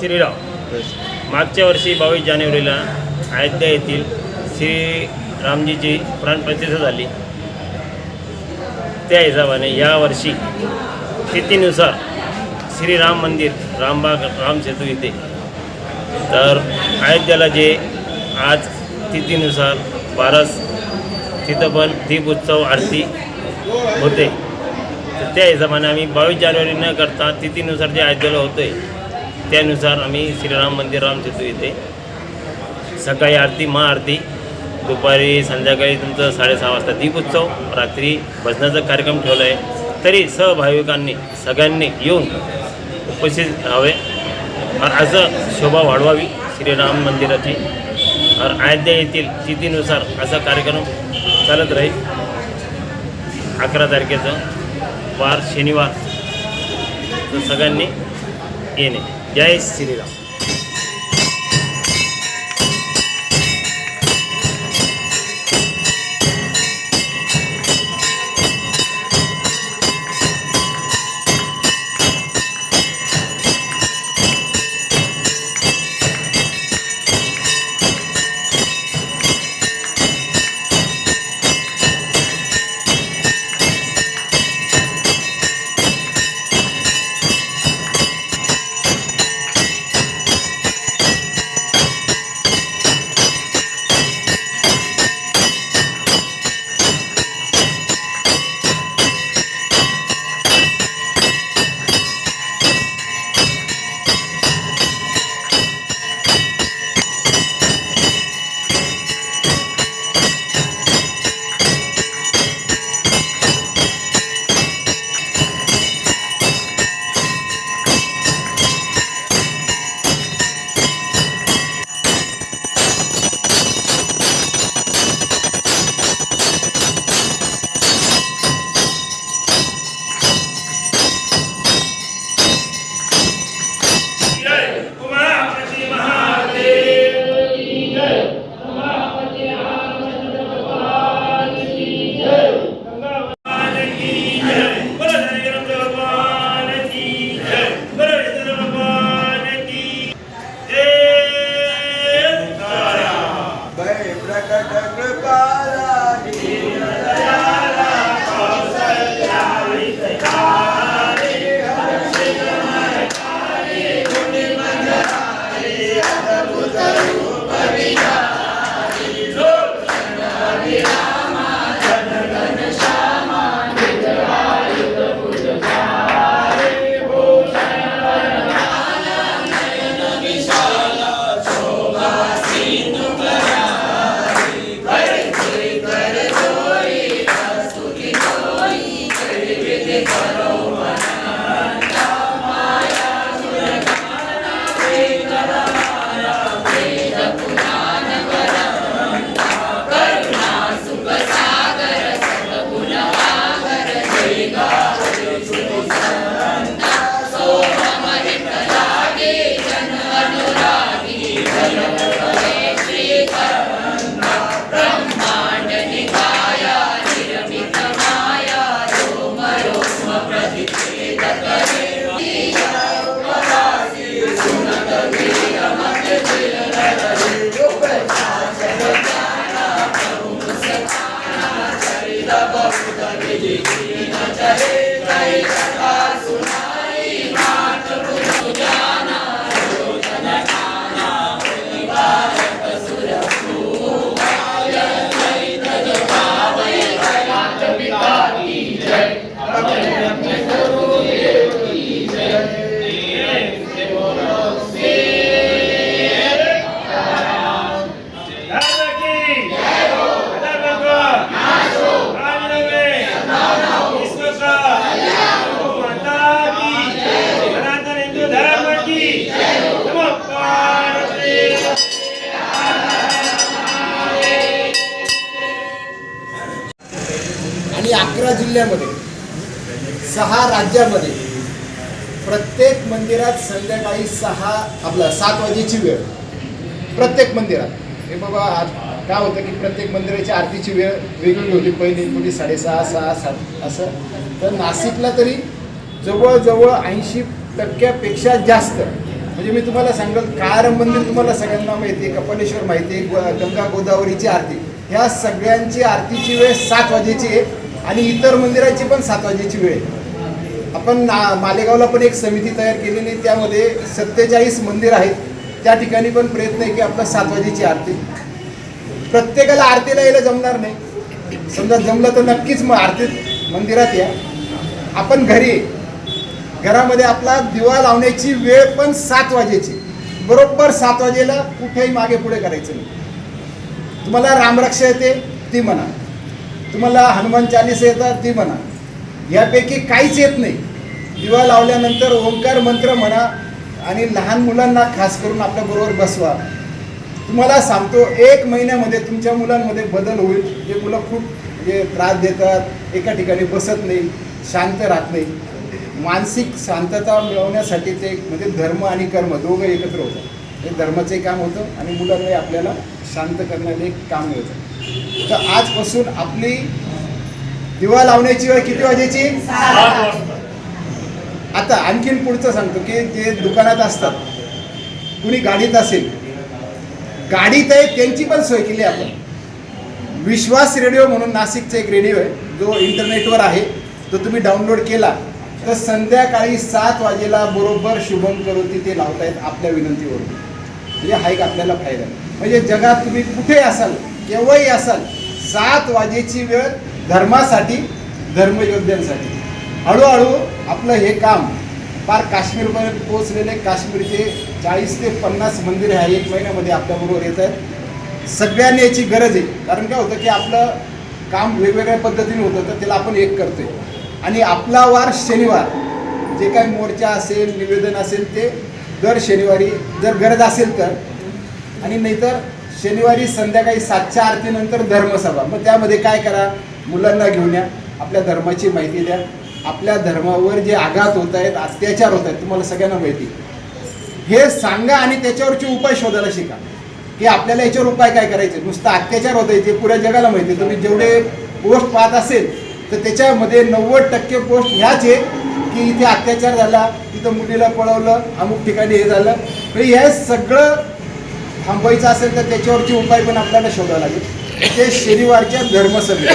श्रीराम. मागच्या वर्षी बावीस जानेवारीला अयोध्या येथील श्री रामजीची प्राणप्रतिष्ठा झाली. त्या हिशोबाने यावर्षी तिथीनुसार श्रीराम मंदिर रामबाग रामसेतू इथे. तर अयोध्याला जे आज तिथीनुसार बारस तिथं पण दीप उत्सव आरती होते. तर त्या हिशोबाने आम्ही बावीस जानेवारी न करता तिथीनुसार जे अयोध्येला होतं आहे त्यानुसार आम्ही श्रीराम मंदिर रामसेतू येथे सकाळी आरती महाआरती दुपारी संध्याकाळी तुमचं साडेसहा वाजता दीपोत्सव रात्री भजनाचा कार्यक्रम ठेवला आहे तरी सहभाविकांनी सगळ्यांनी येऊन उपस्थित राहावे. और असं शोभा वाढवावी श्रीराम मंदिराची. और अयोध्या येथील तिथीनुसार असा कार्यक्रम चालत राहील. अकरा तारखेचं वार शनिवार. सगळ्यांनी येणे. जय श्रीराम अकरा जिल्ह्यामध्ये सहा राज्यामध्ये प्रत्येक मंदिरात संध्याकाळी सहा आपला सात वाजेची वेळ. प्रत्येक मंदिरात. हे बाबा काय होतं की प्रत्येक मंदिराची आरतीची वेळ वेगळी होती. पहिली कुठे साडेसहा सहा सात असं. तर नाशिकला तरी जवळजवळ ऐंशी टक्क्यापेक्षा जास्त. म्हणजे मी तुम्हाला सांगेल कार मंदिर तुम्हाला सगळ्यांना माहिती आहे कपालेश्वर माहिती आहे गंगा गोदावरीची आरती. ह्या सगळ्यांची आरतीची वेळ सात वाजेची आहे. आणि इतर मंदिराची पण सात वाजेची वेळ आपण ना मालेगावला पण एक समिती तयार केलेली आहे. त्यामध्ये सत्तेचाळीस मंदिर आहेत. त्या ठिकाणी पण प्रयत्न आहे की आपला सात वाजेची आरती. प्रत्येकाला आरतीला यायला जमणार नाही. समजा जमलं तर नक्कीच मग आरतीत मंदिरात या. आपण घरी घरामध्ये आपला दिवा लावण्याची वेळ पण सात वाजेची. बरोबर सात वाजेला कुठेही मागे पुढे करायचं नाही. तुम्हाला रामरक्षा येते ती म्हणा. तुम्हाला हनुमान चालीसा येतात ती म्हणा. यापैकी काहीच येत नाही. दिवा लावल्यानंतर ओंकार मंत्र म्हणा आणि लहान मुलांना खास करून आपल्याबरोबर बसवा. तुम्हाला सांगतो एक महिन्यामध्ये तुमच्या मुलांमध्ये बदल होईल. जे मुलं खूप म्हणजे त्रास देतात एका ठिकाणी बसत नाही शांत राहत नाही. मानसिक शांतता मिळवण्यासाठी ते म्हणजे धर्म आणि कर्म दोघं एकत्र होतं हे धर्माचंही काम होतं आणि मुलांनाही आपल्याला शांत करण्याचं एक काम मिळतं. तर आजपासून आपली दिवा लावण्याची वेळ किती वाजेची आता आणखीन पुढचं सांगतो की जे दुकानात असतात कुणी गाडीत असेल गाडीत आहे त्यांची पण सोय केली आपण. विश्वास रेडिओ म्हणून नाशिकचा एक रेडिओ आहे जो इंटरनेटवर आहे तो तुम्ही डाउनलोड केला तर संध्याकाळी सात वाजेला बरोबर शुभम करोती ते लावतायत आपल्या विनंतीवरून. म्हणजे हा एक आपल्याला फायदा आहे. म्हणजे जगात तुम्ही कुठे असाल केव्हाही असाल सात वाजेची वेळ धर्मासाठी धर्मयोद्ध्यांसाठी. हळूहळू आपलं हे काम फार काश्मीरपर्यंत पोहोचलेले काश्मीरचे चाळीस ते पन्नास मंदिर आहे एक महिन्यामध्ये आपल्याबरोबर येत आहेत. सगळ्यांनी याची गरज आहे. कारण काय होतं की आपलं काम वेगवेगळ्या पद्धतीने होतं तर त्याला आपण एक करतोय. आणि आपला वार शनिवार. जे काही मोर्चा असेल निवेदन असेल ते दर शनिवारी जर गरज असेल तर. आणि नाहीतर शनिवारी संध्याकाळी सातच्या आरतीनंतर धर्मसभा. मग त्यामध्ये काय करा? मुलांना घेऊन या. आपल्या धर्माची माहिती द्या. आपल्या धर्मावर जे आघात होत आहेत अत्याचार होत आहेत तुम्हाला सगळ्यांना माहिती. हे सांगा आणि त्याच्यावरचे उपाय शोधायला शिका. की आपल्याला याच्यावर उपाय काय करायचे? नुसतं अत्याचार होत आहे ते पुऱ्या जगाला माहिती आहे. तुम्ही जेवढे पोस्ट पाहत असेल तर त्याच्यामध्ये नव्वद टक्के पोस्ट ह्याच आहे की इथे अत्याचार झाला तिथं मुलीला पळवलं अमुक ठिकाणी हे झालं. म्हणजे हे सगळं थांबवायचं असेल तर त्याच्यावरती उपाय पण आपल्याला शोधावं लागेल. ते शनिवारच्या धर्मसभे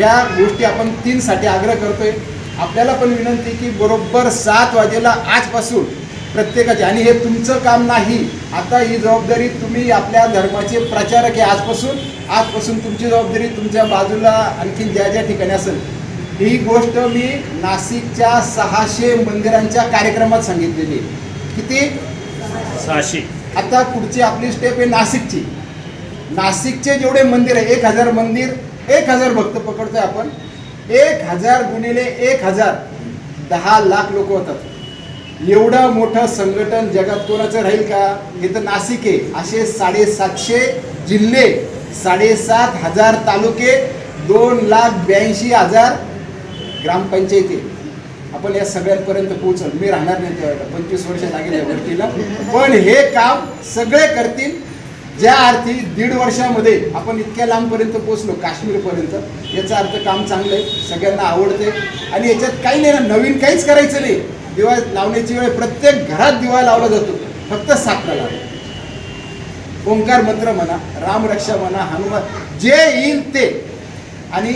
या गोष्टी आपण तीनसाठी आग्रह करतोय. आपल्याला पण विनंती की बरोबर सात वाजेला आजपासून प्रत्येकाचे आणि हे तुमचं काम नाही. आता ही जबाबदारी तुम्ही आपल्या धर्माचे प्रचारक आहे आजपासून. आजपासून तुमची जबाबदारी तुमच्या बाजूला आणखी ज्या ज्या ठिकाणी असेल. ही गोष्ट मी नाशिकच्या सहाशे मंदिरांच्या कार्यक्रमात सांगितलेली आहे. किती? सहाशे. आता पुढची आपली स्टेप आहे नाशिकची. नाशिकचे जेवढे मंदिर आहे एक हजार मंदिर एक हजार भक्त पकडतोय आपण. एक हजार गुणिले एक हजार दहा लाख लोक होतात. एवढं मोठं संघटन जगात कोणाचं राहील का? हे तर नाशिक आहे. असे साडेसातशे जिल्हे साडेसात हजार तालुके दोन लाख ब्याऐंशी हजार ग्रामपंचायती. आपण या सगळ्यांपर्यंत पोहोचल. मी राहणार नाही त्यावेळेला. पंचवीस वर्ष लागेल या गोष्टीला. पण हे काम सगळे करतील. ज्या अर्थी दीड वर्षामध्ये आपण इतक्या लांबपर्यंत पोहोचलो काश्मीरपर्यंत. याचा अर्थ काम चांगलं आहे. सगळ्यांना आवडते आणि याच्यात काही नाही ना नवीन काहीच करायचं नाही. दिवा लावण्याची वेळ प्रत्येक घरात दिवा लावला जातो. फक्त साखरा लावा ओंकार मंत्र म्हणा रामरक्षा म्हणा हनुमान जे येईल ते. आणि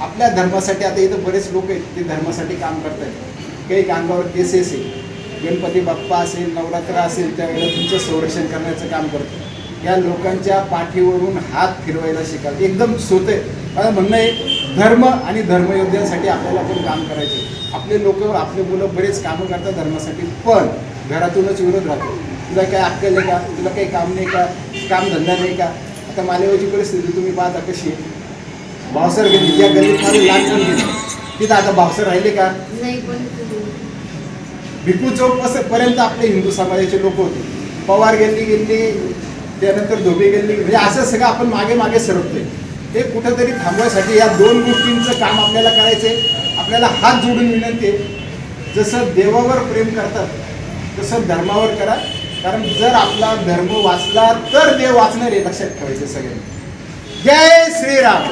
आपल्या धर्मासाठी आता इथं बरेच लोक आहेत ते धर्मासाठी काम करत आहेत काही अंगावर केसेस आहे गणपती बाप्पा असेल नवरात्र असेल त्यावेळेला तुमचं संरक्षण करण्याचं काम करतो या लोकांच्या पाठीवरून हात फिरवायला शिकाल. एकदम सोते माझं म्हणणं आहे धर्म आणि धर्मयोद्ध्यांसाठी आपल्याला पण काम करायचे आपले लोक आपले मुलं बरेच कामं करतात धर्मासाठी पण घरातूनच विरोध राहतो. तुला काय अक्कल आहे का? तुला काही काम नाही का? कामधंदा नाही का? आता मालेगावची परिस्थिती तुम्ही पाहता कशी आहे? भावसर गेली ज्या गल्लीत माझं लहानपण गेलं तिथं आता भावसर राहिले का? भिकू चौक पर्यंत आपले हिंदू समाजाचे लोक होते. पवार गेली गेली त्यानंतर धोबी गेली म्हणजे असं सगळं आपण मागे मागे सरकतोय. हे कुठंतरी थांबवायसाठी या दोन गोष्टींचं काम आपल्याला करायचंय. आपल्याला हात जोडून विनंती आहे. जसं देवावर प्रेम करतात तसं धर्मावर करा. कारण जर आपला धर्म वाचला तर देव वाचणार आहे लक्षात ठेवायचं सगळ्यांनी. జై శ్రీరామ్